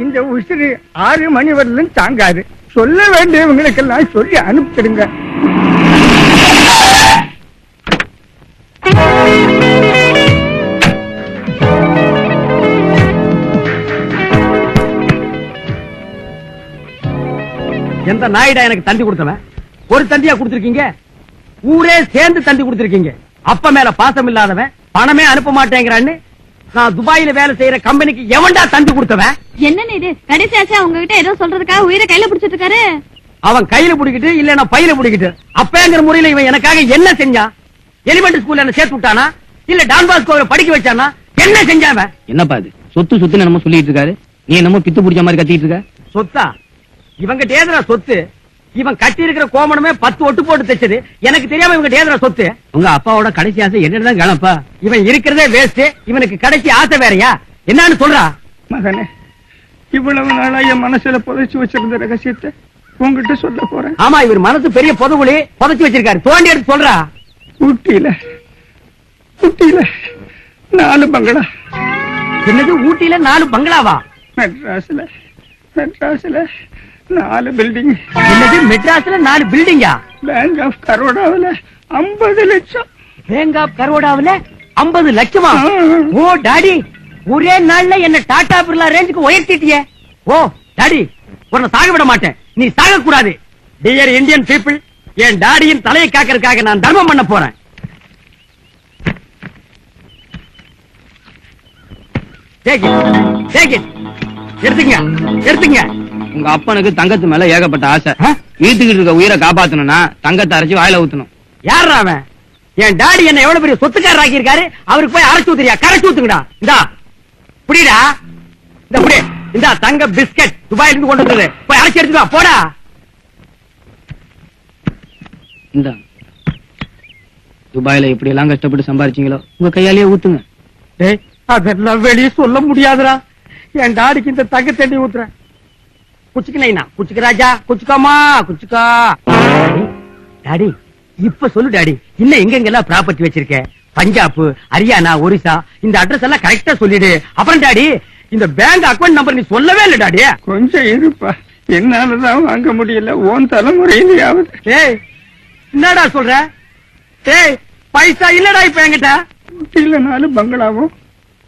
இந்த உசிறு ஆறு மணி வரலும் தாங்காது. சொல்ல வேண்டியவங்களுக்கெல்லாம் சொல்லி அனுப்பிச்சிடுங்க. எந்த நாயிடா எனக்கு தண்டி கொடுத்தவன்? ஒரு தந்தியா கொடுத்திருக்கீங்க? ஊரே சேர்ந்து தந்தி கொடுத்திருக்கீங்க. அப்ப மேல பாசம் இல்லாதவன் பணமே அனுப்ப மாட்டேங்கிறான்னு நான் துபாயில வேலை செய்யற கம்பெனிக்கு எவன்டா தந்தி கொடுத்தவன் என்னன்னு இது? கடைசி ஆச்சா உங்ககிட்ட ஏதோ சொல்றதுக்காக உயிரை கையில பிடிச்சிட்டு இருக்காரு அவன் கையில புடிக்கிட்டு இல்ல பையில புடிக்கிட்டு. அப்பங்கிற முறையில இவன் எனக்காக என்ன செஞ்சான் எலிமெண்ட் ஸ்கூல்ல என்ன சேர்த்து விட்டானா? இல்ல டான் பாஸ்கோவை படிக்க வச்சானா? என்ன செஞ்சான் அவன்? என்னப்பா இது? சொத்து சொத்து என்னமோ சொல்லிட்டு இருக்காரு. நீ என்னமோ பித்து பிடிச்ச மாதிரி கத்திட்டு இருக்க? சொத்தா? இவங்க ஏதுடா சொத்து? இவன் கட்டி இருக்கிற கோமணமே பத்து ஒட்டு போட்டு தைச்சது. எனக்கு தெரியாம இவங்க ஏதுடா சொத்து? உங்க அப்பாவோட கடைசி ஆசை என்னதான் கணப்பா இவன் இருக்கிறதே வேஸ்ட் இவனுக்கு கடைசி ஆசை வேறயா? என்னன்னு சொல்றா? மகனே இவ்வளவு நாளா என் மனசுல புதைச்சு வச்சிருந்த ரகசியத்தை உங்ககிட்ட சொல்ல போறேன். ஆமா இவர் மனசு பெரிய புதகுழி புதைச்சு வச்சிருக்காரு. தோண்டி எடுத்து சொல்றா. ஊட்டியில ஊட்டியில நாலு பங்களா. என்னது ஊட்டியில நாலு பங்களாவா? மெட்ராஸ்ல மெட்ராஸ்ல நாலு பில்டிங் என்னது மெட்ராஸ்ல நாலு பில்டிங்கா பேங்க் ஆஃப் கரோடாவில் ஐம்பது லட்சம். பேங்க் ஆஃப் கரோடாவுல ஐம்பது லட்சமா. ஓ டாடி ஒரே நாள்ல என்ன டாடா பிர்லா ரேஞ்சுக்கு உயர்த்திட்டியே. ஓ டாடி உன்னை சாக விட மாட்டேன். நீ சாக கூடாது டியர் இந்தியன் பீப்புள் என் டாடியின் தலையை காக்கறதுக்காக நான் தர்மம் பண்ண போறேன். எடுத்துங்க எடுத்துங்க உங்க அப்பனுக்கு தங்கத்து மேல ஏகப்பட்ட ஆசை? வீட்டுக்கிட்டு இருக்க உயிரை காப்பாத்தணும்னா தங்கத்தை அரைச்சு வாயில ஊத்தணும். யாரா அவன்? என் டாடி என்ன எவ்வளவு பெரிய சொத்துக்காரர் ஆக்கி இருக்காரு? அவருக்கு போய் அரைச்சு ஊத்துறியா? கரைச்சு ஊத்துங்கடா. இந்தா. புடிடா. இந்த புடி. இந்தா தங்க பிஸ்கட் துபாயில இருந்து கொண்டு வந்தது. போய் அரைச்சு எடுத்துட்டு வா. போடா. இந்த. துபாயில இப்படி எல்லாம் கஷ்டப்பட்டு சம்பாரிச்சீங்களோ? உங்க கையாலேயே ஊத்துங்க. டேய் அதெல்லாம் வெளியே சொல்ல முடியாதுடா. என் டாடிக்கு இந்த தங்க தண்ணி ஊத்துறேன். குச்சிக்கலைனா குச்சிக்கு ராஜா குச்சிக்காமா குச்சிக்கா. டாடி, இப்ப சொல்லு டாடி இன்னும் எங்கெங்கெல்லாம் ப்ராப்பர்ட்டி வச்சிருக்க? பஞ்சாப் ஹரியானா ஒரிசா இந்த அட்ரஸ் எல்லாம் கரெக்டா சொல்லிடு. அப்புறம் டாடி இந்த பேங்க் அக்கவுண்ட் நம்பர் நீ சொல்லவே இல்லை டாடி. கொஞ்சம் இருப்பா. என்னாலதான் வாங்க முடியல. ஓன் தலைமுறையிலேயாவது. டேய் என்னடா சொல்ற? டேய் பைசா இல்லடா இப்ப என்கிட்ட. ஊட்டியில நாலு பங்களாவும்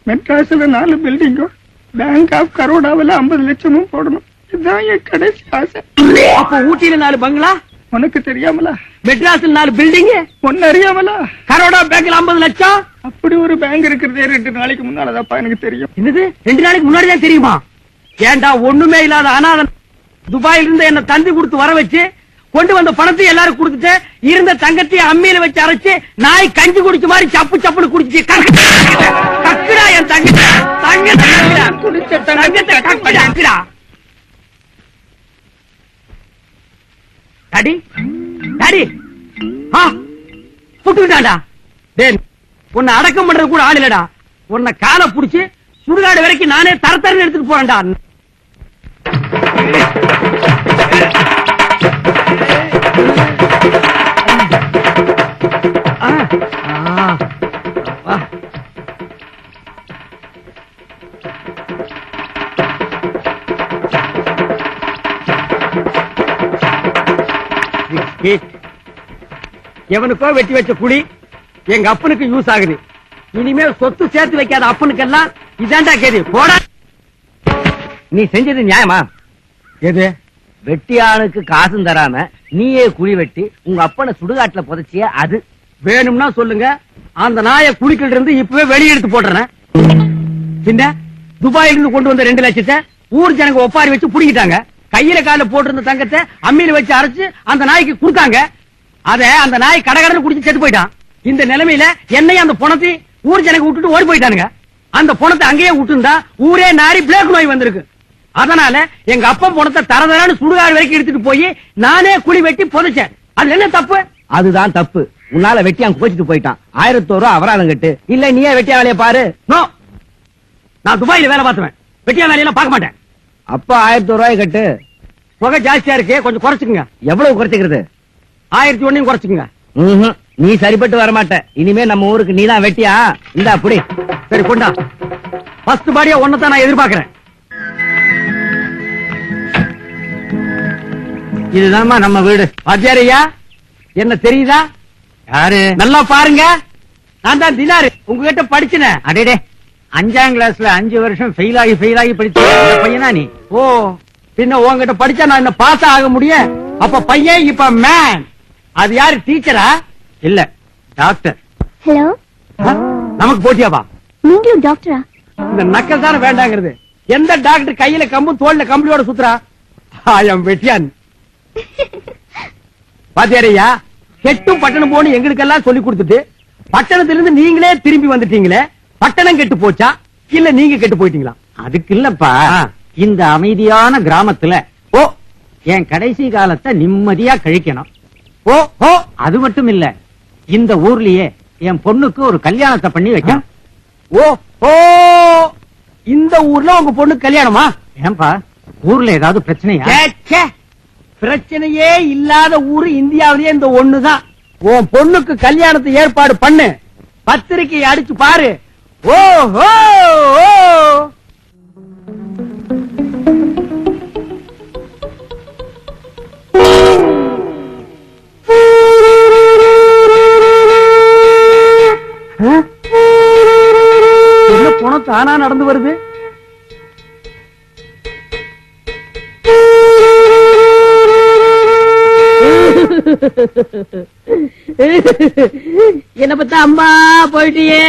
மெட்ராஸ்ல நாலு பில்டிங்கும் பேங்க் ஆஃப் கரோடாவில் ஐம்பது லட்சமும் போடணும். இதுதான் என் கடைசி ஆசை. அப்ப ஊட்டியில நாலு பங்களா? உனக்கு தெரியாமலா? மெட்ராஸ்ல நாலு பில்டிங் ஒன்னு அறியாமலா? கரோடா பேங்க்ல ஐம்பது லட்சம்? அப்படி ஒரு பேங்க் இருக்கிறதே ரெண்டு நாளைக்கு முன்னாலதாப்பா எனக்கு தெரியும். என்னது? ரெண்டு நாளைக்கு முன்னாடி தான் தெரியுமா? ஏன்டா ஒண்ணுமே இல்லாத அனாதன் துபாயில இருந்து என்ன தந்தி கொடுத்து வர வச்சு கொண்டு வந்த பணத்தை எல்லாரும் கொடுத்துட்டு இருந்த தங்கத்தையும் அம்மியில வச்சு அரைச்சு நாய் கஞ்சி குடிச்ச மாதிரி சப்பு சப்புன்னு குடிச்சு கக்குடா என் தங்கத்தை. தங்கத்தை. குடிச்ச தங்கத்தை கக்குடா, கக்குடா. Daddy daddy. ஆ புட்டுக்கிட்டான்டா. டேய் உன்னை அடக்கம் பண்றது கூட ஆள் இல்லடா. உன்னை காலை புடிச்சு சுடுகாடு வரைக்கும் நானே தரத்தரன்னு எடுத்துட்டு போறேன்டா. ஆ, ஆ, ஆ. எவனுக்கோ வெட்டி வச்ச குழி எங்க அப்பனுக்கு யூஸ் ஆகுது. இனிமேல் சொத்து சேர்த்து வைக்காத அப்பனுக்கெல்லாம் இதாண்டா கேது போடா. நீ செஞ்சது நியாயமா? எது? வெட்டியானுக்கு காசும் தராம நீயே குழி வெட்டி உங்க அப்பனை சுடுகாட்டுல புதைச்சிய அது. வேணும்னா சொல்லுங்க. அந்த நாயை குழிக்கிட்டு இருந்து இப்பவே வெளியே எடுத்து போடுறேன் பின்ன துபாயில இருந்து கொண்டு வந்த ரெண்டு லட்சத்தை ஊர் ஜனங்க ஒப்பாரி வச்சு புடிக்கிட்டாங்க கையில கால போட்டிருந்த தங்கத்தை அம்மியில வச்சு அரைச்சு அந்த நாய்க்கு கொடுத்தாங்க. அத அந்த நாய் கடகடன்னு குடிச்சு செத்து போயிட்டான். இந்த நிலைமையில என்னையும் அந்த பணத்தை ஊர் ஜனங்க விட்டுட்டு ஓடி போயிட்டானுங்க. அந்த பணத்தை அங்கேயே விட்டுருந்தா ஊரே நாரி பிளேக் நோய் வந்திருக்கு. அதனால எங்க அப்பா பணத்தை தரதரான்னு சுடுகாடு வரைக்கும் எடுத்துட்டு போய் நானே குழி வெட்டி புதைச்சேன். அதுல என்ன தப்பு? அதுதான் தப்பு. உன்னால வெட்டியான் கோச்சிட்டு போயிட்டான். ஆயிரத்தோரு ரூபா அபராதம் கட்டு. இல்ல நீயே வெட்டியா வேலையை பாரு. நோ. நான் துபாயில வேலை பார்த்துவேன். வெட்டியா வேலையெல்லாம் பார்க்க மாட்டேன். அப்பா ஆயிரத்தி ஒரு ரூபாய் கட்டு. புகை ஜாஸ்தியா இருக்கே கொஞ்சம் குறைச்சுக்குங்க. எவ்வளவு குறைச்சிக்கிறது? ஆயிரத்தி ஒன்னையும் குறைச்சுக்குங்க. நீ சரிப்பட்டு வரமாட்ட. இனிமே நம்ம ஊருக்கு நீ தான் வெட்டியா? இந்த அப்படி சரி கொண்டா. ஃபர்ஸ்ட் பாடியா ஒன்னதான் நான் எதிர்பார்க்கறேன். இதுதான்மா நம்ம வீடு. பாத்தியாரையா என்ன தெரியுதா? யாரு? நல்லா பாருங்க. நான் தான் தினாரு. உங்ககிட்ட படிச்சுனேன். அடேடே. அஞ்சாம் கிளாஸ்ல அஞ்சு வருஷம் ஃபெயில் ஆகி ஃபெயில் ஆகி படிச்ச பையனா நீ? ஓ பின்ன உங்ககிட்ட படிச்சா நான் என்ன பாஸ் ஆக முடியும்? அப்ப பையன் இப்ப மேன் அது யாரு டீச்சரா இல்ல டாக்டர் ஹலோ நமக்கு போட்டியாவா நீங்களும் டாக்டரா இந்த நக்கல் தானே வேண்டாங்கிறது. எந்த டாக்டர் கையில கம்பு தோல்ல கம்பியோட சுத்துறா? ஆயம் வெட்டியான். பாத்தியாரையா? கெட்டும் பட்டணம் போன்னு எங்களுக்கெல்லாம் சொல்லி கொடுத்துட்டு பட்டணத்திலிருந்து நீங்களே திரும்பி வந்துட்டீங்களே. பட்டணம் கெட்டு போச்சா? இல்ல நீங்க கெட்டு போயிட்டீங்களா? அதுக்கு இல்லப்பா. இந்த அமைதியான கிராமத்துல ஓ என் கடைசி காலத்தை நிம்மதியா கழிக்கணும். ஓ ஓ அது மட்டும் இல்ல இந்த ஊர்லயே என் பொண்ணுக்கு ஒரு கல்யாணத்தை பண்ணி வைக்கணும். ஓ ஓ இந்த ஊர்ல உங்க பொண்ணு கல்யாணமா? ஏன்பா ஊர்ல ஏதாவது பிரச்சனையா? ச்சே, ச்சே. பிரச்சனையே இல்லாத ஊரு இந்தியாவிலேயே இந்த ஒண்ணுதான். உன் பொண்ணுக்கு கல்யாணத்தை ஏற்பாடு பண்ணு. பத்திரிக்கை அடிச்சு பாரு. ஓ ஓ ஓ? என்ன பணம் தானா நடந்து வருது என்ன பத்தா அம்மா போயிட்டியே.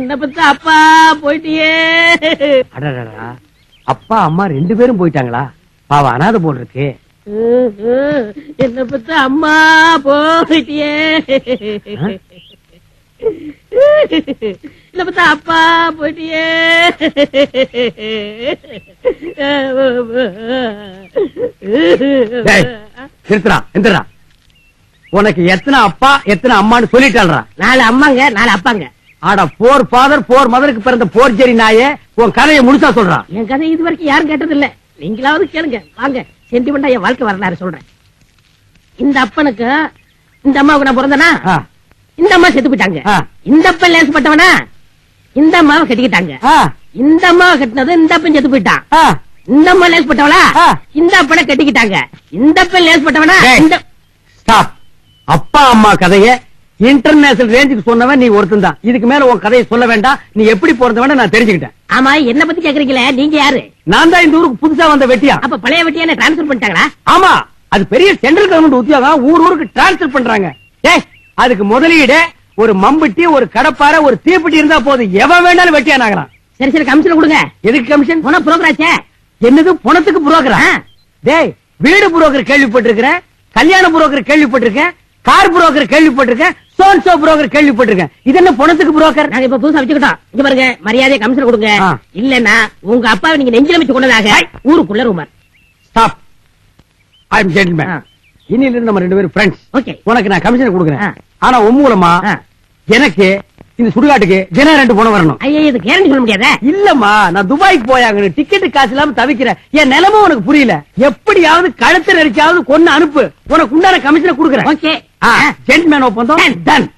என்ன பத்தா அப்பா போயிட்டியே. அடடடா அப்பா அம்மா ரெண்டு பேரும் போயிட்டாங்களா? பாவ அனாதை போல் இருக்கு. என்ன பத்தா அம்மா போயிட்டியே. என்ன பத்தா அப்பா போயிட்டியே எந்திரா உனக்கு எத்தனை அப்பா எத்தனை அம்மான்னு சொல்லிட்டாள்றா நாலு அம்மாங்க நாலு அப்பாங்க. ஆட போர் ஃபாதர் போர் மதருக்கு பிறந்த போர் ஜெரி நாயே உன் கதையை முழுசா சொல்றான் என் கதை இது வரைக்கும் யாரும் கேட்டது இல்ல நீங்களாவது கேளுங்க. வாங்க சென்டிமெண்டா என் வாழ்க்கை வரலாறு சொல்றேன். இந்த அப்பனுக்கு இந்த அம்மாவுக்கு நான் பிறந்தனா? இந்த அம்மா செத்து போயிட்டாங்க. இந்த அப்பன் லேசப்பட்டவனா இந்த அம்மாவை கட்டிக்கிட்டாங்க. இந்த அம்மாவை கட்டினது இந்த அப்பன் செத்து போயிட்டான். இந்த அம்மா லேசப்பட்டவளா ஆ. இந்த அப்பனை கட்டிக்கிட்டாங்க. இந்த அப்பன். இந்த Stop. அப்பா அம்மா கதைய இன்டர்நேஷனல் ரேஞ்சுக்கு சொன்னவன் நீ ஒருத்தன் தான். இதுக்கு மேல உன் கதையை சொல்ல வேண்டாம். நீ எப்படி பிறந்தவன நான் தெரிஞ்சுக்கிட்டேன். ஆமா என்ன பத்தி கேக்குறீங்களே? நீங்க யாரு? நான் தான் இந்த ஊருக்கு புதுசா வந்த வெட்டியா? அப்ப பழைய வெட்டியான டிரான்ஸ்பர் பண்ணிட்டாங்களா? ஆமா அது பெரிய சென்ட்ரல் கவர்மெண்ட் உத்தியோகம். ஊர் ஊருக்கு டிரான்ஸ்பர் பண்றாங்க. அதுக்கு முதலீடு ஒரு மம்பட்டி ஒரு கடப்பாரை ஒரு தீப்பெட்டி இருந்தா போதும் எவன் வேணாலும் வெட்டியான் ஆகலாம் சரி சரி கமிஷன் கொடுங்க. எதுக்கு கமிஷன் போன புரோக்கராச்சே என்னது? பணத்துக்கு புரோக்கரா டேய் வீடு புரோக்கர் கேள்விப்பட்டிருக்கிறேன் கல்யாண புரோக்கர் கேள்விப்பட்டிருக்கேன் கார் புரோக்கர் கேள்விப்பட்டிருக்கேன் சோன் சோ புரோக்கர் கேள்விப்பட்டிருக்கேன். இது என்ன பணத்துக்கு புரோக்கர் நாங்க இப்ப புதுசா வச்சுக்கிட்டோம் இங்க பாருங்க மரியாதை கமிஷன் கொடுங்க. இல்லன்னா உங்க அப்பாவை நீங்க நெஞ்சில வச்சு கொண்டதாக ஊருக்குள்ள rumour. Stop I am gentleman இருந்து நம்ம ரெண்டு பேரும் ஃப்ரெண்ட்ஸ் ஓகே உனக்கு நான் கமிஷன் கொடுக்குறேன். ஆனா உன் மூலமா ஆ. எனக்கு இந்த சுடுகாட்டுக்கு தினம் ரெண்டு பணம் வரணும். ஐயா இது கேரண்டி சொல்ல முடியாதே? இல்லம்மா நான் துபாய்க்கு போயாங்க டிக்கெட் காசு இல்லாம தவிக்கிறேன் என் நிலைமை உனக்கு புரியல. எப்படியாவது கழுத்து நெரிச்சாவது கொண்டு அனுப்பு. உனக்கு உண்டான கமிஷனை கொடுக்குறேன். ஓகே ஜென்ட்மேன் ஒப்பந்தம் டன்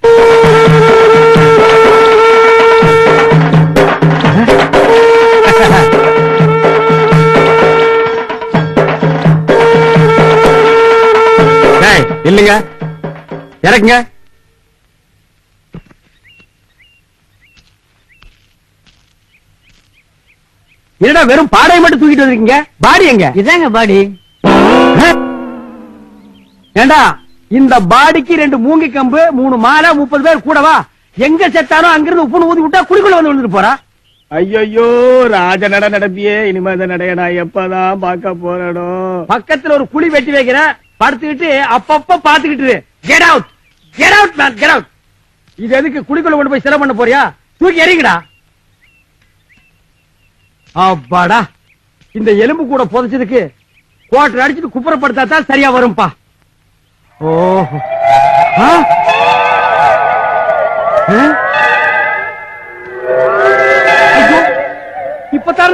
இல்லங்க. இறக்குங்க. என்னடா வெறும் பாடையை மட்டும் தூக்கிட்டு வந்திருக்கீங்க? பாடி எங்க? இதாங்க பாடி. ஏண்டா இந்த பாடிக்கு ரெண்டு மூங்கி கம்பு மூணு மாலை முப்பது பேர் கூடவா எங்க செத்தாரோ அங்கிருந்து உப்புன்னு ஊதி விட்டா குடிக்குள்ள வந்து விழுந்துட்டு போறா. ஐயோ ராஜ நட நடப்பியே இனிமே அந்த நடைய நான் எப்பதான் பார்க்க போறனோ? பக்கத்துல ஒரு குழி வெட்டி வைக்கிற படுத்துக்கிட்டு அப்பப்ப பாத்துக்கிட்டு get out get out man get out இது எதுக்கு குழிக்குள்ள கொண்டு போய் செலவு பண்ண போறியா? தூக்கி எறிங்கடா. அப்பாடா. இந்த எலும்பு கூட புதைச்சதுக்கு குவாட்டர் அடிச்சுட்டு குப்புறப்படுத்தா தான் சரியா வரும்பா. ஓஹோ. ஆ?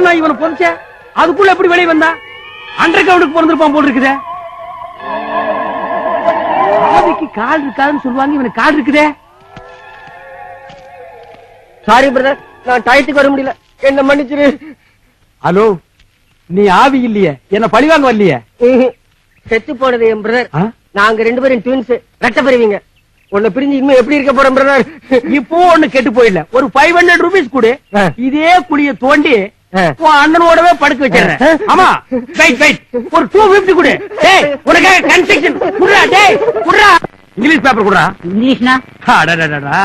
நான் இவனை புதைச்ச. அதுக்குள்ள எப்படி வெளியே வந்தா? அண்டர் கிரவுண்டுக்கு பிறந்திருப்பான் போல் இருக்குதே. ஆதிக்கு கால் இருக்காதுன்னு சொல்லுவாங்க இவனுக்கு கால் இருக்குதே. சாரி பிரதர் நான் டயத்துக்கு வர முடியல. என்ன மன்னிச்சிரு. ஹலோ நீ ஆவி இல்லையே. என்ன பழிவாங்க வரலையே? செத்து போனது என் பிரதர்? நாங்க ரெண்டு பேரும் ட்வின்ஸ் ரெட்ட பெறுவீங்க உன்னை பிரிஞ்சு இன்னும் எப்படி இருக்க போறோம் பிரதர் இப்போ ஒண்ணு கெட்டு போயிடல ஒரு ஃபைவ் ஹண்ட்ரட் ருபீஸ் கொடு. இதே குழிய தோண்டி. உன் அண்ணனோடவே படுக்க வச்சிடுறேன். ஆமா வெயிட் வெயிட் ஒரு டூ பிப்டி கொடு. டேய் உனக்காக கன்ஸ்ட்ரக்ஷன் குடுறா டேய் குடுறா. இங்கிலீஷ் பேப்பர் குடுறா. இங்கிலீஷ்னா? அடடடடா,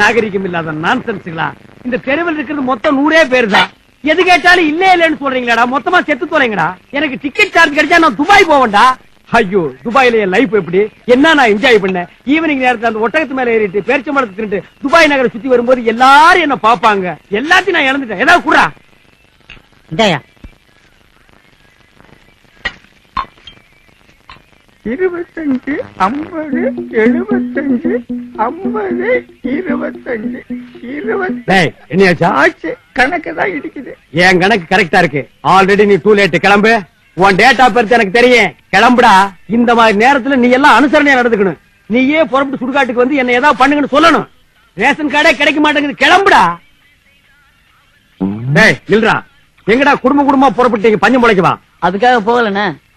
நாகரிகம் இல்லாத நான்சென்ஸ்களா இந்த தெருவில் இருக்கிறது மொத்தம் நூறே பேர் தான். எது கேட்டாலும் இல்ல இல்லன்னு சொல்றீங்களாடா? மொத்தமா செத்து தோறீங்கடா எனக்கு டிக்கெட் சார்ஜ் கிடைச்சா நான் துபாய் போவேன்டா. ஐயோ துபாயில என் லைஃப் எப்படி? என்ன நான் என்ஜாய் பண்ணேன்? ஈவினிங் நேரத்துல அந்த ஒட்டகத்து மேல ஏறிட்டு பேரிச்ச மரத்து துபாய் நகரை சுத்தி வரும்போது எல்லாரும் என்ன பாப்பாங்க எல்லாத்தையும் நான் இழந்துட்டேன். ஏதாவது குடுறா. இதாயா இருபத்தஞ்சு ஐம்பது எழுபத்தஞ்சு ஐம்பது இருபத்தஞ்சு இருபத்தி ஆச்சு கணக்கு தான் இடிக்குது. என் கணக்கு கரெக்டா இருக்கு. ஆல்ரெடி நீ டூ லேட் கிளம்பு. உன் டேட் ஆஃப் பர்த் எனக்கு தெரியும். கிளம்புடா. இந்த மாதிரி நேரத்துல நீ எல்லாம் அனுசரணையா நடந்துக்கணும். நீயே புறப்பட்டு சுடுகாட்டுக்கு வந்து என்ன ஏதாவது பண்ணுங்கன்னு சொல்லணும். ரேஷன் கார்டே கிடைக்க மாட்டேங்குது. கிளம்புடா. டேய் நில்றா. எங்கடா குடும்ப குடும்பமா புறப்பட்டீங்க பஞ்சம் முளைக்குவா அதுக்காக போகலண்ணே.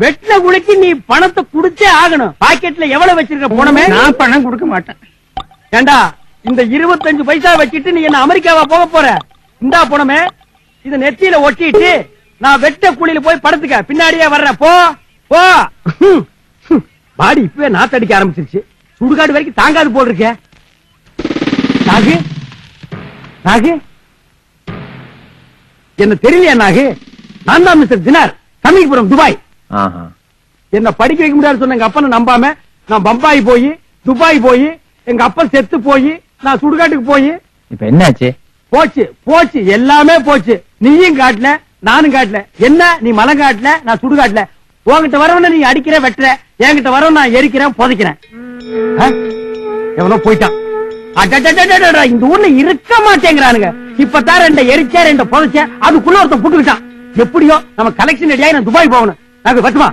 வெட்டின குழிக்கு நீ பணத்தை குடிச்சே ஆகணும். பாக்கெட்ல எவ்வளவு வச்சிருக்க பணமே நான் பணம் கொடுக்க மாட்டேன். ஏண்டா இந்த இருபத்தஞ்சு பைசா வச்சிட்டு நீ என்ன அமெரிக்காவா போக போற? இந்தா பணமே இத நெத்தியில ஒட்டிட்டு நான் வெட்ட குழியில போய் படுத்துக்க. பின்னாடியே வர்றேன் போ போ. பாடி இப்பவே நாத்தடிக்க ஆரம்பிச்சிருச்சு. சுடுகாடு வரைக்கும் தாங்காது போல் இருக்க நாகு நாகு. என்ன தெரியலையா நாகு? நான் தான் மிஸ்டர் தினார். கமிங்புரம் துபாய். என்ன படிக்க வைக்க முடியாது சொன்ன எங்க அப்பனை நம்பாம நான் பம்பாய் போய் துபாய் போய் எங்க அப்பன் செத்து போய் நான் சுடுகாட்டுக்கு போய். இப்ப என்னாச்சு? போச்சு போச்சு எல்லாமே போச்சு. நீயும் காட்டல நானும் காட்டல என்ன நீ மலம் காட்டல நான் சுடுகாட்டல உன்கிட்ட வரவன நீ அடிக்கிற வெட்டுற. என்கிட்ட வரவன் நான் எரிக்கிறேன் புதைக்கிறேன்? எவனோ போயிட்டான். இந்த ஊர்ல இருக்க மாட்டேங்கிறானுங்க. இப்பதான் ரெண்ட எரிச்சா ரெண்ட புதைச்ச அதுக்குள்ள ஒருத்தன் புட்டுக்கிட்டான் எப்படியோ நம்ம கலெக்ஷன் ரெடியாகி நான் துபாய் போகணும். நாங்க பத்துமா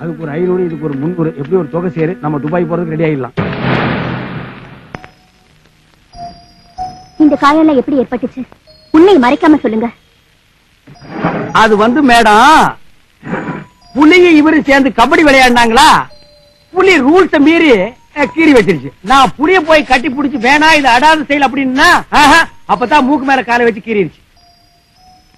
அதுக்கு ஒரு ஐநூறு இதுக்கு ஒரு முன்னூறு எப்படி ஒரு தொகை சேரு? நம்ம துபாய் போறதுக்கு ரெடி ஆயிடலாம். இந்த காயெல்லாம் எப்படி ஏற்பட்டுச்சு? உண்மையை மறைக்காம சொல்லுங்க. அது வந்து மேடம் புலியும் இவரு சேர்ந்து கபடி விளையாடினாங்களா? புலி ரூல்ஸ மீறி கீறி வச்சிருச்சு. நான் புளிய போய் கட்டி புடிச்சு வேணா இது அடாத செயல் அப்படின்னா அப்பதான் மூக்கு மேல காலை வச்சு கீறிடுச்சு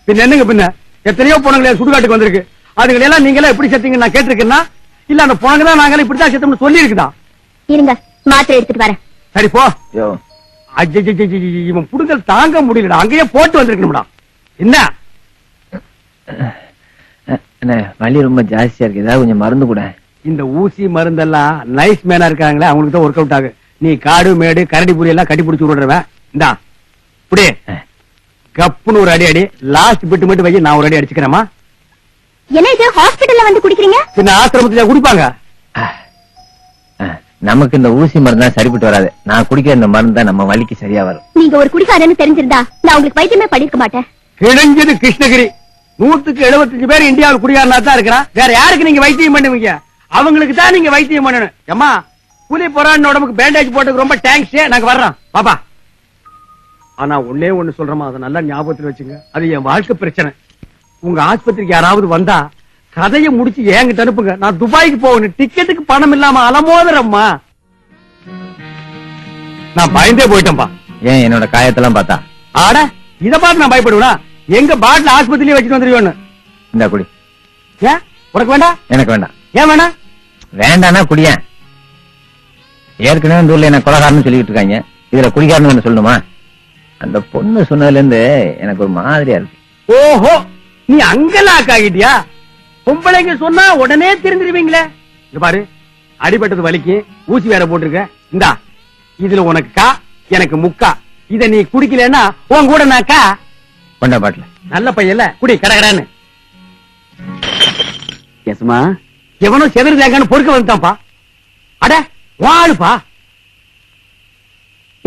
பின்ன என்னங்க பின்ன? எத்தனையோ பொண்ணுங்களே சுடுகாட்டுக்கு வந்திருக்கு. அதுங்களை எல்லாம் நீங்க எல்லாம் எப்படி செத்தீங்கன்னு நான் கேட்டிருக்கேன்னா இல்ல அந்த பொண்ணுங்க தான் நாங்களே இப்படிதான் செத்தோம்னு சொல்லி இருக்குதா இருங்க மாத்திரை எடுத்துட்டு வரேன். சரி போ. இவன் புடுங்கல் தாங்க முடியலடா. அங்கேயே போட்டு வந்திருக்கணும்டா. என்ன? வலி ரொம்ப ஜாஸ்தியா இருக்கு. ஏதாவது கொஞ்சம் மருந்து கூட. இந்த ஊசி மருந்தெல்லாம் நைஸ் மேனா இருக்காங்களே அவங்களுக்கு தான் ஒர்க் அவுட் ஆகும் நீ காடு மேடு கரடி புரி எல்லாம் கட்டி பிடிச்சு விடுறவன். இந்தா புடி. கப்புன்னு ஒரு அடி அடி. லாஸ்ட் பிட்டு மட்டும் வை நான் ஒரு அடி அடிச்சுக்கிறேமா என்ன இது? ஹாஸ்பிடல்ல வந்து குடிக்கிறீங்க? பின்ன ஆசிரமத்துல குடிப்பாங்க. நமக்கு இந்த ஊசி மருந்து தான் சரிப்பட்டு வராது. நான் குடிக்கிற இந்த மருந்து தான் நம்ம வலிக்கு சரியா வரும். நீங்க ஒரு குடிக்காரன்னு தெரிஞ்சிருந்தா நான் உங்களுக்கு வைத்தியமே பண்ணிருக்க மாட்டேன். கிழிஞ்சது கிருஷ்ணகிரி. நூத்துக்கு 75 பேர் இந்தியாவில் குடியாரனா தான் இருக்கிறான் வேற யாருக்கு நீங்க வைத்தியம் பண்ணுவீங்க? அவங்களுக்கு தான் நீங்க வைத்தியம் பண்ணணும். அம்மா புலி பொறான்னு உடம்புக்கு பேண்டேஜ் போட்டுக்கு ரொம்ப தேங்க்ஸ் நாங்க வர்றோம். பாப்பா. ஆனா ஒண்ணே ஒண்ணு சொல்றோமா அதை நல்லா ஞாபகத்துல வச்சுங்க. அது என் வாழ்க்கை பிரச்சனை. உங்க ஆஸ்பத்திரிக்கு யாராவது வந்தா கதையை முடிச்சு என்கிட்ட அனுப்புங்க. நான் துபாய்க்கு போகணும். டிக்கெட்டுக்கு பணம் இல்லாம அலமோதுறம்மா நான் பயந்தே போயிட்டேன்பா. ஏன் என்னோட காயத்தெல்லாம் பார்த்தா? ஆட இத பார்த்து நான் பயப்படுவேனா? எங்க பாட்டில் ஆஸ்பத்திரியிலே வச்சுட்டு வந்துருவோன்னு. இந்த குடி. ஏன்? உனக்கு வேண்டாம் எனக்கு வேண்டாம். ஏன் வேணாம் வேண்டானா குடியேன் ஏற்கனவே இந்த ஊர்ல என்ன கொலகாரன்னு சொல்லிட்டு இருக்காங்க. இதுல குடிகாரன்னு சொல்லணுமா? அந்த பொண்ணு சொன்னதுல இருந்து எனக்கு ஒரு மாதிரியா இருக்கு. ஓஹோ! நீ அங்கலாக் ஆகிட்டியா? பொம்பளைங்க சொன்னா உடனே தெரிஞ்சிருவீங்களே இங்க பாரு அடிபட்டது வலிக்கு ஊசி வேற போட்டிருக்க. இந்தா இதுல உனக்கு கா எனக்கு முக்கா. இத நீ குடிக்கலன்னா உன் கூட நான் கா. கொண்டா பாட்டில. நல்ல பையன்ல குடி கடகடான்னு. எஸ்மா எவனோ செதறு தேங்கான்னு பொறுக்க வந்துட்டான்ப்பா. அட வாழுப்பா.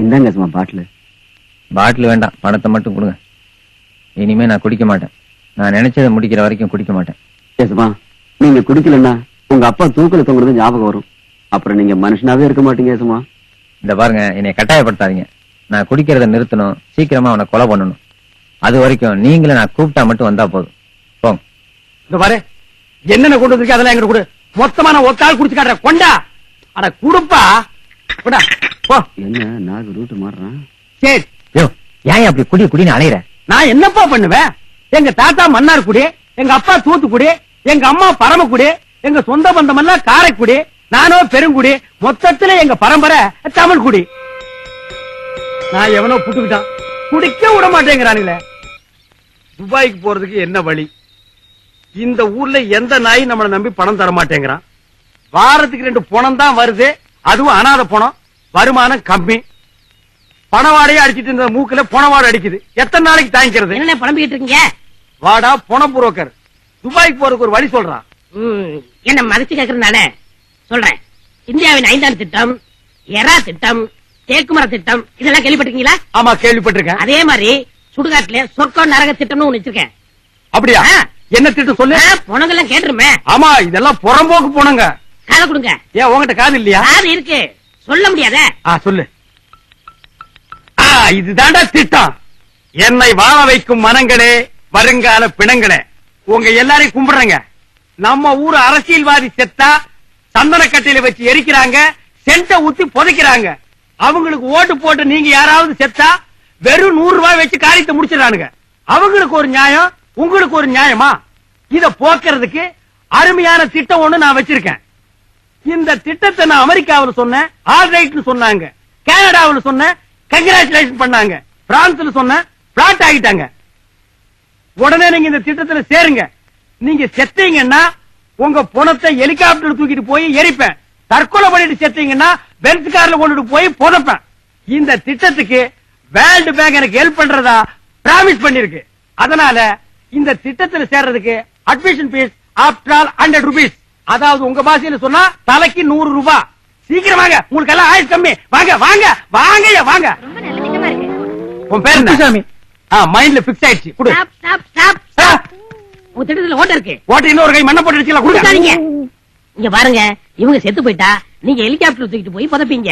இந்தாங்க எஸ்மா பாட்டில். பாட்டில் வேண்டாம் பணத்தை மட்டும் கொடுங்க. இனிமே நான் குடிக்க மாட்டேன். நான் நினைச்சதை முடிக்கிற வரைக்கும் குடிக்க மாட்டேன். எஸ்மா நீங்க குடிக்கலன்னா உங்க அப்பா தூக்கல தொங்குறது ஞாபகம் வரும். அப்புறம் நீங்க மனுஷனாவே இருக்க மாட்டீங்க எஸ்மா இந்த பாருங்க என்னை கட்டாயப்படுத்தாதீங்க. நான் குடிக்கிறத நிறுத்தணும் சீக்கிரமா அவனை கொலை பண்ணணும். அது வரைக்கும் நீங்களே நான் கூப்பிட்டா மட்டும் வந்தா போதும். போங்க. இந்த பாரு என்னென்ன கொண்டு வந்திருக்க அதெல்லாம் எங்கிட்ட கொடு. மொத்தமா நான் ஒத்தாள் குடிச்சு காட்டுறேன். கொண்டா. அட குடுப்பா. கொண்டா. போ. என்ன நாகு ரூட்டு மாறுறான் சரி. யோ ஏன் அப்படி குடி குடின்னு அலையிற? நான் என்னப்பா பண்ணுவேன்? எங்க தாத்தா மன்னார்குடி எங்க அப்பா தூத்துக்குடி எங்க அம்மா பரமக்குடி எங்க சொந்த பந்தம் எல்லாம் காரைக்குடி நானோ பெருங்குடி மொத்தத்துல எங்க பரம்பரை தமிழ் குடி. நான் எவனோ புட்டுக்கிட்டான். குடிக்க விட மாட்டேங்கிறானுங்களே. துபாய்க்கு போறதுக்கு என்ன வழி? இந்த ஊர்ல எந்த நாய் நம்மளை நம்பி பணம் தர மாட்டேங்கிறான்? வாரத்துக்கு ரெண்டு பணம் தான் வருது. அதுவும் அனாதை பணம். வருமானம் கம்மி. பணவாடையே அடிச்சிட்டு இருந்த மூக்குல பணவாடை அடிக்குது. எத்தனை நாளைக்கு தாங்கிக்கிறது? என்ன பணம் இருக்கீங்க? வாடா பண புரோக்கர். துபாய்க்கு போறதுக்கு ஒரு வழி சொல்றான் என்ன மதிச்சு கேக்குறேன் நானே சொல்றேன். இந்தியாவின் ஐந்தாம் திட்டம் எரா திட்டம் தேக்குமர திட்டம் இதெல்லாம் கேள்விப்பட்டிருக்கீங்களா? ஆமா கேள்விப்பட்டிருக்கேன். அதே மாதிரி சுடுகாட்டுல சொர்க்கம் நரக திட்டம்னு ஒண்ணு வச்சிருக்கேன். அப்படியா. என்ன திட்டம் சொல்லு? பொணங்கெல்லாம் கேட்டுருமே. ஆமா இதெல்லாம் புறம்போக்கு போனங்க. காதை கொடுங்க. ஏன் உங்ககிட்ட காது இல்லையா? காது இருக்கு. சொல்ல முடியாதே. சொல்லு. இதுதான்டா திட்டம். என்னை வாழ வைக்கும் மனங்களே வருங்கால பிணங்களே. உங்க எல்லாரையும் கும்பிடுறேங்க. நம்ம ஊர் அரசியல்வாதி செத்தா சந்தனக்கட்டையில வச்சு எரிக்கிறாங்க சென்ட ஊத்தி புதைக்கிறாங்க. அவங்களுக்கு ஓட்டு போட்டு நீங்க யாராவது செத்தா வெறும் நூறு ரூபாய் வச்சு காரியத்தை முடிச்சிடறானுங்க. அவங்களுக்கு ஒரு நியாயம் உங்களுக்கு ஒரு நியாயமா? இத போக்குறதுக்கு அருமையான திட்டம் ஒண்ணு நான் வச்சிருக்கேன். இந்த திட்டத்தை நான் அமெரிக்காவில் சொன்னேன் ஆல் ரைட்னு சொன்னாங்க. கனடாவில் சொன்னேன் கங்கராச்சுலேஷன் பண்ணாங்க. பிரான்ஸ்ல சொன்னேன் பிளாட் ஆகிட்டாங்க. உடனே நீங்க இந்த திட்டத்துல சேருங்க. நீங்க செத்தீங்கன்னா உங்க பணத்தை ஹெலிகாப்டர் தூக்கிட்டு போய் எரிப்பேன். தற்கொலை பண்ணிட்டு செத்தீங்கன்னா பென்ஸ் கார்ல கொண்டுட்டு போய் புதைப்பேன். இந்த திட்டத்துக்கு வேர்ல்டு பேங்க் எனக்கு ஹெல்ப் பண்றதா பிராமிஸ் பண்ணிருக்கு. அதனால இந்த திட்டத்துல சேர்றதுக்கு admission fees after all hundred rupees அதாவது உங்க பாஷையில சொன்னா தலைக்கு நூறு ரூபாய் சீக்கிரம் வாங்க உங்களுக்கு எல்லாம் ஆயுஷ் கம்மி. வாங்க வாங்க வாங்க வாங்க. ரொம்ப நல்ல திட்டமா இருக்கு. உன் பேர். ஆ மைண்ட்ல பிக்ஸ் ஆயிடுச்சு. குடு. ஸ்டாப் ஸ்டாப் ஸ்டாப் உங்க திட்டத்துல ஓட்ட இருக்கு. ஓட்ட இன்னொரு கை மண்ணை போட்டு வச்சுக்கலாம் கொடுக்காதீங்க. இங்க பாருங்க இவங்க செத்து போயிட்டா நீங்க ஹெலிகாப்டர் தூக்கிட்டு போய் புதைப்பீங்க.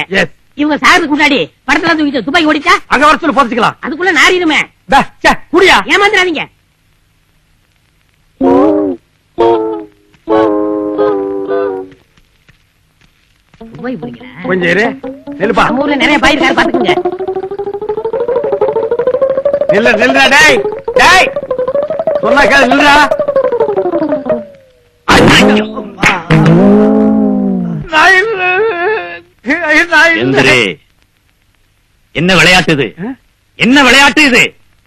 இவங்க சாகிறதுக்கு முன்னாடி படத்துல தூக்கிட்டு துபாய் ஓடிச்சா? அங்க வர சொல்லி புதைச்சுக்கலாம். அதுக்குள்ள நாரிடுமே. குடியா. ஏமாந்துடாதீங்க. கொஞ்சம் இரு. நெல்லுப்பா. ஊர்ல நிறைய பாய் இருக்காரு பாத்துக்கோங்க நில்ல நில்றா டேய் டேய். சொன்னா கேளு நில்றா என்ன விளையாட்டு இது? என்ன விளையாட்டு இது?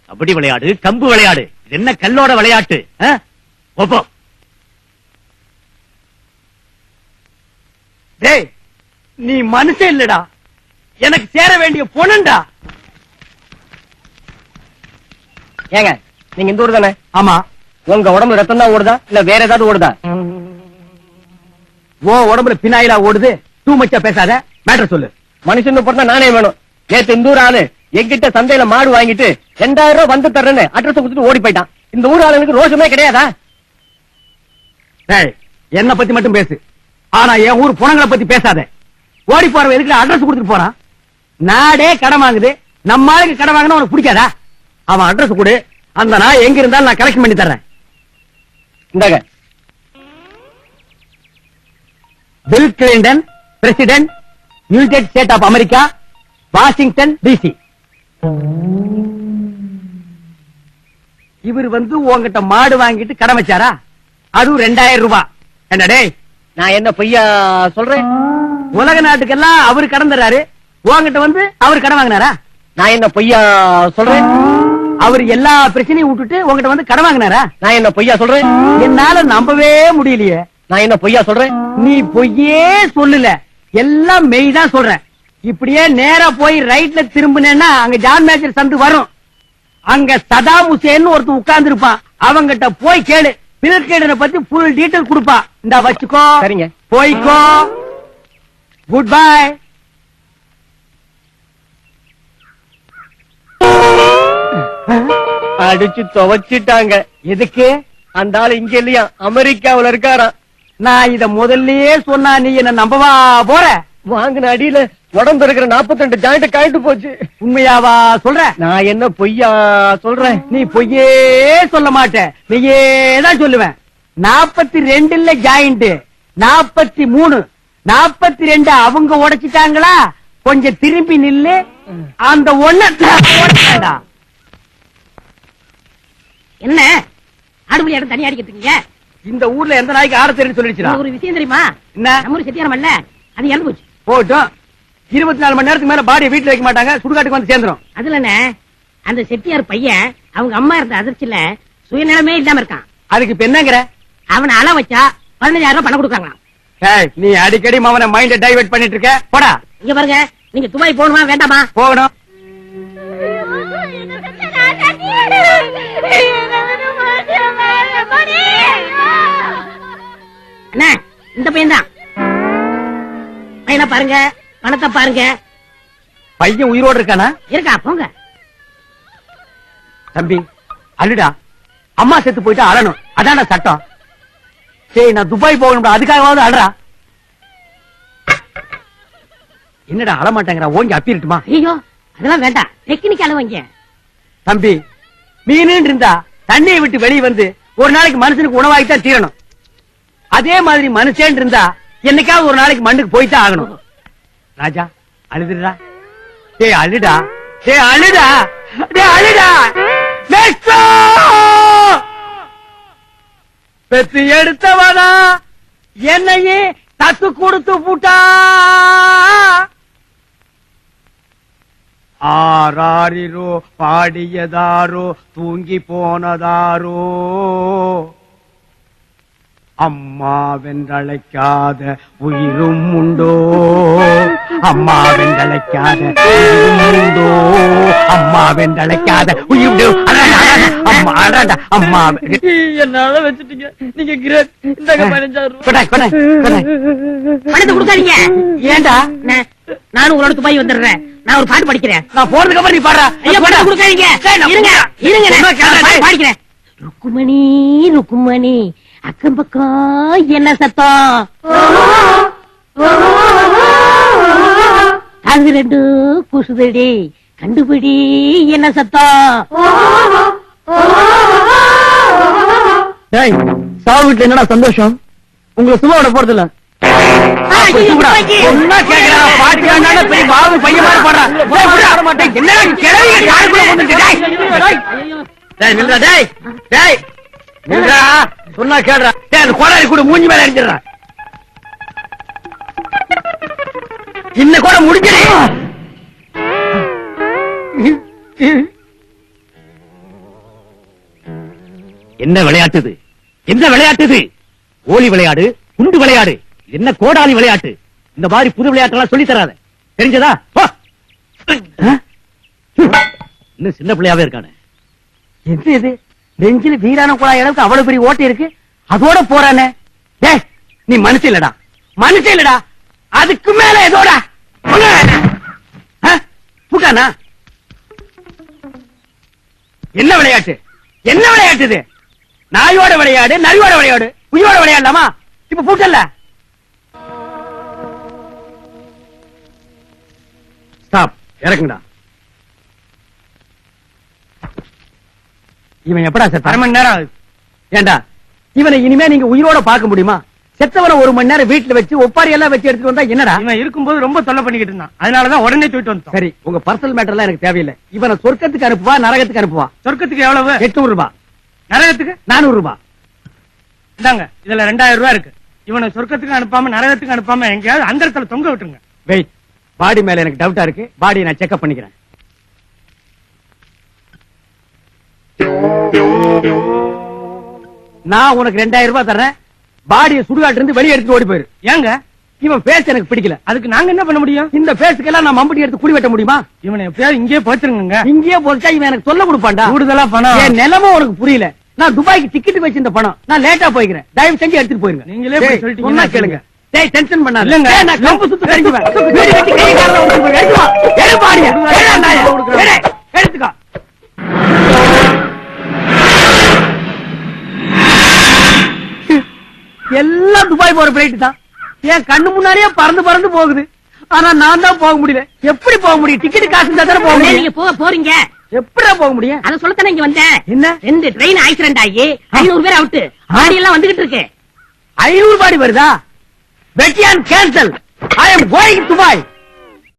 கபடி விளையாடு கம்பு விளையாடு. இது என்ன கல்லோட விளையாட்டு? டேய் நீ மனுஷன் இல்லடா. எனக்கு சேர வேண்டிய பொண்ணுண்டா. ஏங்க நீங்க இந்த ஊர் தானே? ஆமா. உங்க உடம்புல ரத்தம் தான் ஓடுதா? இல்ல வேற ஏதாவது ஓடுதா? ஓ உடம்புல பினாயிலா ஓடுது? டூ மச்சா பேசாத. மேட்டர் சொல்லு. மனுஷன் பிறந்தா நானே வேணும். நேத்து இந்த ஊர் ஆளு எங்கிட்ட சந்தையில மாடு வாங்கிட்டு ரெண்டாயிரம் ரூபாய் வந்து தர்றேன்னு அட்ரஸ் கொடுத்துட்டு ஓடி போயிட்டான். இந்த ஊர் ஆளுங்களுக்கு ரோஷமே கிடையாதா? டேய் என்ன பத்தி மட்டும் பேசு. ஆனா என் ஊர் புணங்களை பத்தி பேசாத. ஓடி போறவன் எதுக்கு அட்ரஸ் கொடுத்துட்டு போறான்? நாடே கடன் வாங்குது. நம்ம ஆளுக்கு கடன் வாங்கினா உனக்கு பிடிக்காதா? அவன் அட்ரஸ் கொடு. அந்த நாய் எங்க இருந்தாலும் நான் கலெக்ட் பண்ணி தர்றேன். இந்தாங்க. Bill Clinton president United State of America Washington DC இவர் வந்து உங்ககிட்ட மாடு வாங்கிட்டு கடன் வச்சாரா? அதுவும் ரெண்டாயிரம் ரூபாய் என்னடே டேய் நான் என்ன பொய்யா சொல்றேன்? உலக நாட்டுக்கெல்லாம் அவரு கடன் தர்றாரு. உன்கிட்ட வந்து அவர் கடன் வாங்கினாரா? நான் என்ன பொய்யா சொல்றேன்? அவர் எல்லா பிரச்சனையும் விட்டுட்டு உன்கிட்ட வந்து கடன் வாங்கினாரா? நான் என்ன பொய்யா சொல்றேன்? என்னால நம்பவே முடியலையே. நான் என்ன பொய்யா சொல்றேன்? நீ பொய்யே சொல்லல. எல்லாம் மெய் தான் சொல்றேன். இப்படியே நேரா போய் ரைட்ல திரும்பினேன்னா அங்க ஜான் மேஜர் சந்து வரும். அங்க சதாம் ஹுசேன் ஒருத்தன் உட்கார்ந்து இருப்பான் அவங்கிட்ட போய் கேளு. பில்கேடனை பத்தி ஃபுல் டீடைல் கொடுப்பா இந்த வச்சுக்கோ. சரிங்க. போய்க்கோ. குட் பை அடிச்சு துவைச்சிட்டாங்க. எதுக்கு? அந்த ஆள் இங்க இல்லையா? அமெரிக்காவுல இருக்காராம் நான் இத முதல்லயே சொன்னா நீ என்ன நம்பவா? போற. வாங்கின அடியில உடம்பு இருக்கிற 42 ஜாயிண்ட் காயிட்டு போச்சு. உண்மையாவா சொல்ற? நான் என்ன பொய்யா சொல்றேன்? நீ பொய்யே சொல்ல மாட்ட. நீயே தான் சொல்லுவேன். நாற்பத்தி ரெண்டுல ஜாயிண்ட் நாற்பத்தி மூணு நாற்பத்தி ரெண்டு அவங்க உடைச்சிட்டாங்களா? கொஞ்சம் திரும்பி நில்லு. அந்த ஒண்ணு. என்ன? ஆடுபுலி இடம் தனியா அடிக்கிட்டு இருக்கீங்க இந்த ஊர்ல எந்த நாய்க்கு ஆட தெரியும் சொல்லிடுச்சுடா? உங்களுக்கு ஒரு விஷயம் தெரியுமா? என்ன? நம்ம ஊர் செட்டியாரம் இல்ல அது இறந்து போச்சு. போட்டும் இருபத்தி நாலு மணி நேரத்துக்கு மேல பாடியை வீட்டுல வைக்க மாட்டாங்க சுடுகாட்டுக்கு வந்து சேர்ந்துரும். அதுல அந்த செட்டியார் பையன் அவங்க அம்மா இருந்த அதிர்ச்சியில சுயநலமே இல்லாம இருக்கான். அதுக்கு இப்ப என்னங்கிற? அவனை அள வச்சா பதினஞ்சாயிரம் ரூபாய் பணம் கொடுக்காங்களாம் நீ அடிக்கடி மவனை மைண்ட டைவர்ட் பண்ணிட்டு இருக்க. போடா. இங்க பாருங்க நீங்க துபாய் போகணுமா வேண்டாமா? போகணும். என்ன இந்த பையன் தான் பையனை பாருங்க பணத்தை பாருங்க. பையன் உயிரோடு இருக்கானா? இருக்கா போங்க. தம்பி அழுடா. அம்மா செத்து போயிட்டா அழணும். அதான சட்டம். சரி நான் துபாய் போகணும். அதுக்காகவாவது அழறா. என்னடா அழ மாட்டேங்கிறா ஓங்கி அப்பிரட்டுமா? ஐயோ அதெல்லாம் வேண்டாம். டெக்னிக்கால வாங்க தம்பி மீன் இருந்தா தண்ணியை விட்டு வெளியே வந்து ஒரு நாளைக்கு மனுஷனுக்கு உணவாகித்தான் தீரணும். அதே மாதிரி மனுஷன் இருந்தா என்னைக்காவது ஒரு நாளைக்கு மண்ணுக்கு போய்தான் ஆகணும். ராஜா அழுதுடா டே அழுடா. டே அழுடா. டே அழுடா. நெக்ஸ்ட் பெத்து எடுத்தவனா? என்னையே தத்து கொடுத்து புட்டா? ஆராரிரோ பாடியதாரோ தூங்கி போனதாரோ. அம்மா வென்றழைக்காத உயிரும் உண்டோ? அம்மா வென்றழைக்காத உயிரும் உண்டோ? அம்மா வென்றழைக்காத உயிர் அம்மா. என்னால வச்சுட்டீங்க. நீங்க கிரேட். இந்த பதினஞ்சாயிரம் கொடை, நானும் உங்களோட துபாய் வந்துடுறேன். நான் ஒரு பாட்டு படிக்கிறேன். நான் போறதுக்கு அப்புறம் நீ பாடுறா. ஐயா பணத்தை கொடுக்காதீங்க. இருங்க. இருங்க. பாடிக்கிறேன். ருக்குமணி ருக்குமணி அக்கம் பக்கம் என்ன சத்தம்? அது ரெண்டு குசுதடி கண்டுபிடி என்ன சத்தம்? சாவு வீட்டுல என்னடா சந்தோஷம்? உங்களை சும்மா விட போறது இல்ல. சொன்னா. சொன்னா கேடுறா. கோடாரி கூட மூஞ்சி மேல அடிச்சிடுறா. இன்ன கூட முடிஞ்சிரு என்ன விளையாட்டு இது என்ன விளையாட்டு இது ஓலி விளையாடு குண்டு விளையாடு. என்ன கோடாலி விளையாட்டு? இந்த மாதிரி புது விளையாட்டெல்லாம் சொல்லி தராத. தெரிஞ்சதா? இன்னும் சின்ன பிள்ளையாவே இருக்கானே. என்ன இது? நெஞ்சில் வீரான குழாய் அளவுக்கு அவ்வளவு பெரிய ஓட்டை இருக்கு? அதோட போறானே. ஏ நீ மனசு இல்லடா. மனசு இல்லடா. அதுக்கு மேல ஏதோடா. புட்டானா என்ன விளையாட்டு? என்ன விளையாட்டு இது? நாயோட விளையாடு நரியோட விளையாடு உயிரோட விளையாடலாமா? இப்ப பூட்டல்ல ஸ்டாப். இறக்குங்கடா. இவன் எப்படா செத்த அரை மணி நேரம் ஆகுது. ஏண்டா? இவனை இனிமே நீங்க உயிரோட பார்க்க முடியுமா? செத்தவனை ஒரு மணி நேரம் வீட்டுல வச்சு ஒப்பாரி எல்லாம் வச்சு எடுத்துட்டு வந்தா என்னடா? இவன் இருக்கும்போது ரொம்ப தொல்லை பண்ணிக்கிட்டு இருந்தான். அதனாலதான் உடனே தூக்கிட்டு வந்தோம் சரி உங்க பர்சனல் மேட்டர் எல்லாம் எனக்கு தேவையில்லை. இவனை சொர்க்கத்துக்கு அனுப்புவா நரகத்துக்கு அனுப்புவா? சொர்க்கத்துக்கு எவ்வளவு? எட்நூறு ரூபாய் நரகத்துக்கு? நானூறு ரூபாய் இந்தாங்க இதுல ரெண்டாயிரம் ரூபாய் இருக்கு. இவனை சொர்க்கத்துக்கு அனுப்பாம நரகத்துக்கு அனுப்பாம எங்கேயாவது அந்த இடத்துல தொங்க விட்டுருங்க. வெயிட் பாடி மேல எனக்கு டவுட்டா இருக்கு. பாடியை நான் செக்அப் பண்ணிக்கிறேன். நான் உனக்கு ரெண்டாயிரம் ரூபாய் தர்றேன். பாடியை சுடுகாட்டு இருந்து வெளியே எடுத்து ஓடி போயிரு. ஏங்க? இவன் பேச எனக்கு பிடிக்கல. அதுக்கு நாங்க என்ன பண்ண முடியும்? இந்த பேசுக்கெல்லாம் நான் மம்பட்டி எடுத்து குடி வெட்ட முடியுமா? இவனை எப்படியாவது இங்கேயே போச்சிருங்க இங்கேயே போச்சா இவன் எனக்கு சொல்ல கொடுப்பான்டா. கூடுதலா பணம். என் நிலைமை உனக்கு புரியல. நான் துபாய்க்கு டிக்கெட் வச்சிருந்த பணம். நான் லேட்டா போய்க்கிறேன். தயவு செஞ்சு எடுத்துட்டு போயிருங்க. நீங்களே சொன்னா கேளுங்க. டேய் டென்ஷன் பண்ணாத. இல்லங்க. நான் கம்பு சுத்து கடிக்குவேன். வீடு கட்டி கை கால்ல உடைச்சு போய் எடுத்து வா எடு பாடிய எடு நாய எடு எடுத்துக்கோ. எல்லாம் துபாய் போற பிளைட் தான். என் கண்ணு முன்னாடியே பறந்து பறந்து போகுது. ஆனா நான் தான் போக முடியல. எப்படி போக முடியும்? டிக்கெட் காசு இருந்தா தானே போக நீங்க முடியும்? போக போறீங்க. எப்படிடா போக முடியும்? அத சொல்லத்தானே இங்க வந்தேன். என்ன? ரெண்டு ட்ரெயின் ஆக்சிடென்ட் ஆகி ஐநூறு பேர் அவுட்டு ஆடி எல்லாம் வந்துகிட்டு இருக்கு. ஐநூறு பாடி வருதா? Betty and cancel. I am going to buy.